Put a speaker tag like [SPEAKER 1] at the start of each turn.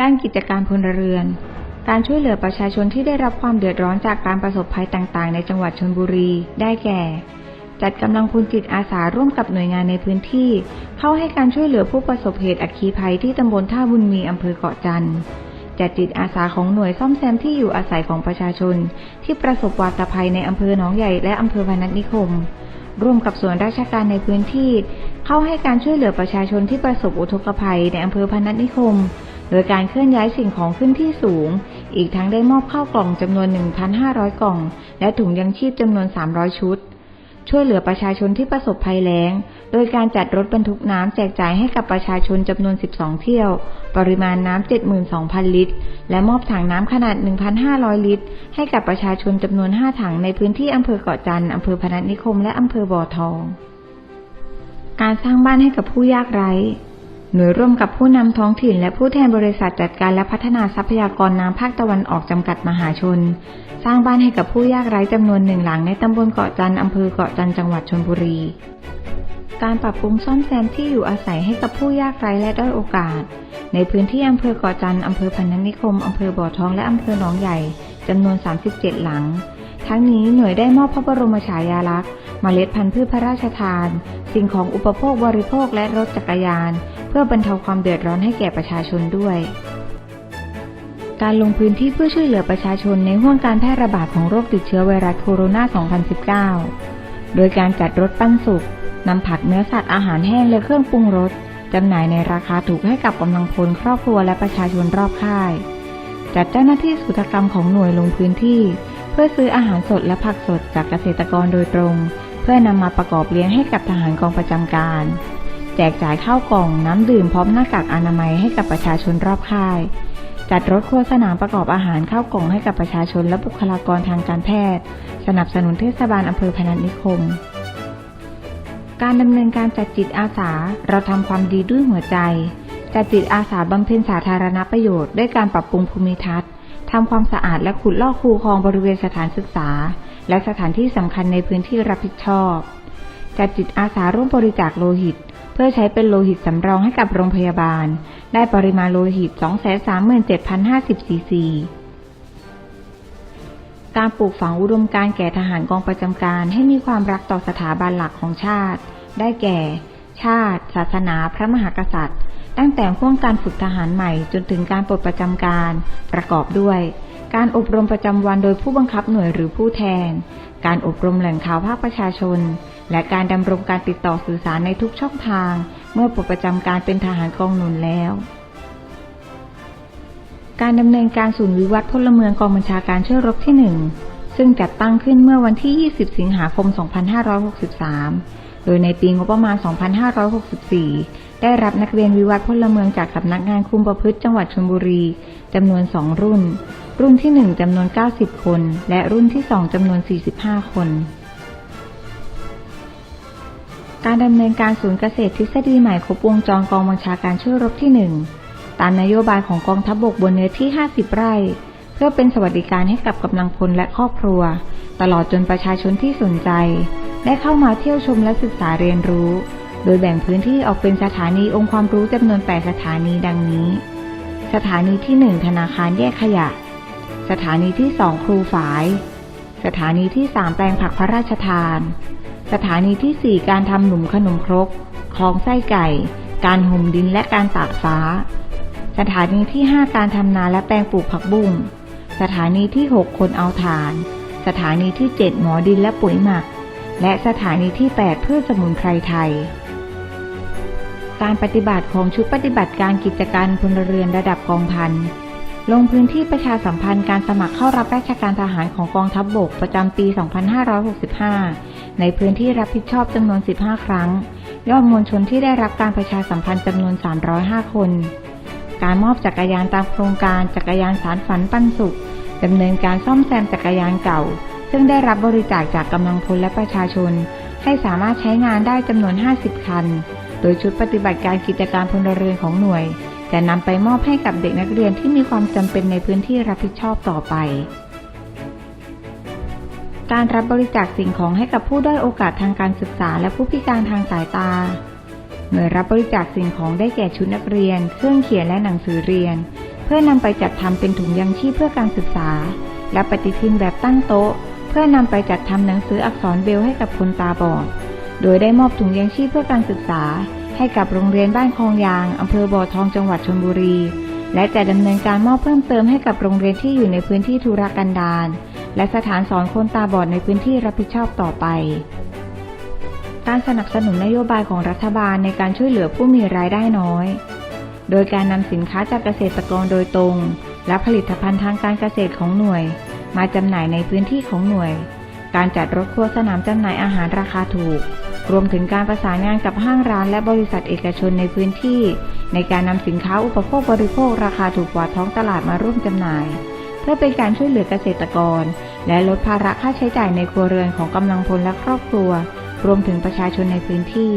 [SPEAKER 1] ด้านกิจการพลเรือน การช่วยเหลือประชาชนที่ได้รับความเดือดร้อนจากการประสบภัยต่างๆ ในจังหวัดชลบุรี ได้แก่ จัดกำลังพลจิตอาสาร่วมกับหน่วยงานในพื้นที่ เข้าให้การช่วยเหลือผู้ประสบเหตุอัคคีภัยที่ตำบลท่าบุญมีอำเภอเกาะจันทร์จัดจิตอาสาของหน่วยซ่อมแซมที่อยู่อาศัยของประชาชน ที่ประสบวาตภัยในอำเภอหนองใหญ่และอำเภอพนัสนิคม ร่วมกับส่วนราชการในพื้นที่ เข้าให้การช่วยเหลือประชาชนที่ประสบอุทกภัยในอำเภอพนัสนิคม โดยการเคลื่อนย้ายสิ่งของขึ้นที่สูง อีกทั้งได้มอบข้าวกล่องจำนวน 1,500 กล่อง และถุงยังชีพจำนวน 300 ชุด ช่วยเหลือประชาชนที่ประสบภัยแล้ง โดยการจัดรถบรรทุกน้ำแจกจ่ายให้กับประชาชนจำนวน 12 เที่ยว ปริมาณน้ำ72,000 ลิตร และมอบถังน้ำขนาด 1,500 ลิตร ให้กับประชาชนจำนวน 5 ถังในพื้นที่อำเภอเกาะจันทร์อำเภอพนัสนิคม และอำเภอบ่อทอง การสร้างบ้านให้กับผู้ยากไร้ หน่วยร่วมกับผู้นำท้องถิ่น และผู้แทนบริษัทจัดการและพัฒนาทรัพยากรน้ำภาคตะวันออกจำกัดมหาชน สร้างบ้านให้กับผู้ยากไร้จำนวนหนึ่งหลังในตำบลเกาะจันทร์อำเภอเกาะจันทร์จังหวัดชลบุรี การปรับปรุงซ่อมแซมที่อยู่อาศัยให้กับผู้ยากไร้และด้อยโอกาส ในพื้นที่อำเภอเกาะจันทร์อำเภอพันธนิคมอำเภอบ่อทองและอำเภอหนองใหญ่จำนวน 37 หลัง ทั้งนี้หน่วยได้มอบพระบรมฉายาลักษณ์เมล็ดพันธุ์พืชพระราชทาน สิ่งของอุปโภคบริโภคและรถจักรยาน พื่อบรรเทาความเดือดร้อนให้แก่ประชาชนด้วย การลงพื้นที่เพื่อช่วยเหลือประชาชนในห่วงการแพร่ระบาดของโรคติดเชื้อไวรัสโคโรนา 2019 โดยการจัดรถปั้นสุกนำผักเนื้อสัตว์อาหารแห้งและเครื่องปรุงรสจำหน่ายในราคาถูกให้กับกำลังพลครอบครัวและประชาชนรอบค่าย จัดเจ้าหน้าที่สุตกรรมของหน่วยลงพื้นที่ เพื่อซื้ออาหารสดและผักสดจากเกษตรกรโดยตรง เพื่อนำมาประกอบเลี้ยงให้กับทหารกองประจำการ แจกจ่ายข้าวกล่องน้ำดื่มพร้อมหน้ากากอนามัยให้กับประชาชนรอบค่าย จัดรถครัวสนามประกอบอาหารข้าวกล่องให้กับประชาชนและบุคลากรทางการแพทย์ สนับสนุนเทศบาลอำเภอพนัสนิคม การดำเนินการจัดจิตอาสาเราทำความดีด้วยหัวใจ จัดจิตอาสาบำเพ็ญสาธารณประโยชน์ด้วยการปรับปรุงภูมิทัศน์ทำความสะอาดและขุดลอกคูคลองบริเวณสถานศึกษา และสถานที่สำคัญในพื้นที่รับผิดชอบ จัดจิตอาสาร่วมบริจาคโลหิต พื่อใช้เป็นโลหิตสำรองให้กับโรงพยาบาล ได้ปริมาณโลหิต 237,050ซีซี การปลูกฝังอุดมการแก่ทหารกองประจำการให้มีความรักต่อสถาบันหลักของชาติ ได้แก่ ชาติ ศาสนา พระมหากษัตริย์ ตั้งแต่ห่วงการฝึกทหารใหม่จนถึงการปลดประจำการ ประกอบด้วย การอบรมประจำวันโดยผู้บังคับหน่วยหรือผู้แทน การอบรมแหล่งข่าวภาคประชาชน และการดำรงการติดต่อสื่อสารในทุกช่องทาง เมื่อปลดประจำการเป็นทหารกองหนุนแล้ว การดำเนินการศูนย์วิวัฒน์พลเมืองกองบัญชาการช่วยรบที่ 1 ซึ่งจัดตั้งขึ้นเมื่อวันที่ 20 สิงหาคม 2563 โดยในปีงบประมาณ 2564 ได้รับนักเรียนวิวัฒน์พลเมืองจากสำนักงานคุมประพฤติจังหวัดชลบุรีจำนวน 2 รุ่น รุ่นที่ 1จำนวน 90 คน และรุ่นที่ 2จำนวน 45 คน การดำเนินการศูนย์เกษตรทฤษฎีใหม่ครบวงจรกองบัญชาการช่วยรบที่ 1 ตามนโยบายของกองทัพบบกบนเนื้อที่ 50 ไร่ เพื่อเป็นสวัสดิการให้กับกำลังพลและครอบครัว ตลอดจนประชาชนที่สนใจ ได้เข้ามาเที่ยวชมและศึกษาเรียนรู้ โดยแบ่งพื้นที่ออกเป็นสถานีองค์ความรู้จำนวน 8 สถานีดังนี้ สถานีที่ 1 ธนาคารแยกขยะ สถานีที่ 2 ครูฝาย สถานีที่ 3 แปลงผักพระราชทาน สถานีที่ 4 การทำหนุ่มขนมครก คลองไส้ไก่ การห่มดินและการตากฟ้า สถานีที่ 5 การทำนาและแปลงปลูกผักบุ้ง สถานีที่ 6 คนเอาถ่าน สถานีที่ 7 หมอดินและปุ๋ยหมัก และสถานีที่ 8 เพื่อสมุนไพรไทย การปฏิบัติของชุดปฏิบัติการกิจการพลเรือนระดับกองพันลงพื้นที่ประชาสัมพันธ์การสมัครเข้ารับราชการทหารของกองทัพบบกประจำปี 2565 ในพื้นที่รับผิดชอบจำนวน 15 ครั้ง ยอดมวลชนที่ได้รับการประชาสัมพันธ์จำนวน 305 คน การมอบจักรยานตามโครงการจักรยานสารฝันปันสุขดำเนินการซ่อมแซมจักรยานเก่า ซึ่งได้รับบริจาคจากกำลังพลและประชาชน ให้สามารถใช้งานได้จำนวน 50 คัน โดยชุดปฏิบัติการกิจการพลเรือนของหน่วย จะนำไปมอบให้กับเด็กนักเรียนที่มีความจำเป็นในพื้นที่รับผิดชอบต่อไป การรับบริจาคสิ่งของให้กับผู้ด้อยโอกาสทางการศึกษา และผู้พิการทางสายตา หน่วยรับบริจาคสิ่งของได้แก่ชุดนักเรียน เครื่องเขียนและหนังสือเรียน เพื่อนำไปจัดทำเป็นถุงยังชีพเพื่อการศึกษา และปฏิทินแบบตั้งโต๊ะ เพื่อนำไปจัดทำหนังสืออักษรเบลให้กับคนตาบอด โดยได้มอบถุงยังชีพเพื่อการศึกษา ให้กับโรงเรียนบ้านคลองยางอำเภอบ่อทองจังหวัดชลบุรี และจะดำเนินการมอบเพิ่มเติมให้กับโรงเรียนที่อยู่ในพื้นที่ธุรกันดาร และสถานสอนคนตาบอดในพื้นที่รับผิดชอบต่อไป การสนับสนุนนโยบายของรัฐบาลในการช่วยเหลือผู้มีรายได้น้อย โดยการนำสินค้าจากเกษตรกรโดยตรง และผลิตภัณฑ์ทางการเกษตรของหน่วย มาจำหน่ายในพื้นที่ของหน่วย การจัดรถครัวสนามจำหน่ายอาหารราคาถูก รวมถึงการประสานงานกับห้างร้านและบริษัทเอกชนในพื้นที่ ในการนำสินค้าอุปโภคบริโภคราคาถูกกว่าท้องตลาดมาร่วมจำหน่าย เพื่อเป็นการช่วยเหลือเกษตรกร และลดภาระค่าใช้จ่ายในครัวเรือนของกำลังพลและครอบครัว รวมถึงประชาชนในพื้นที่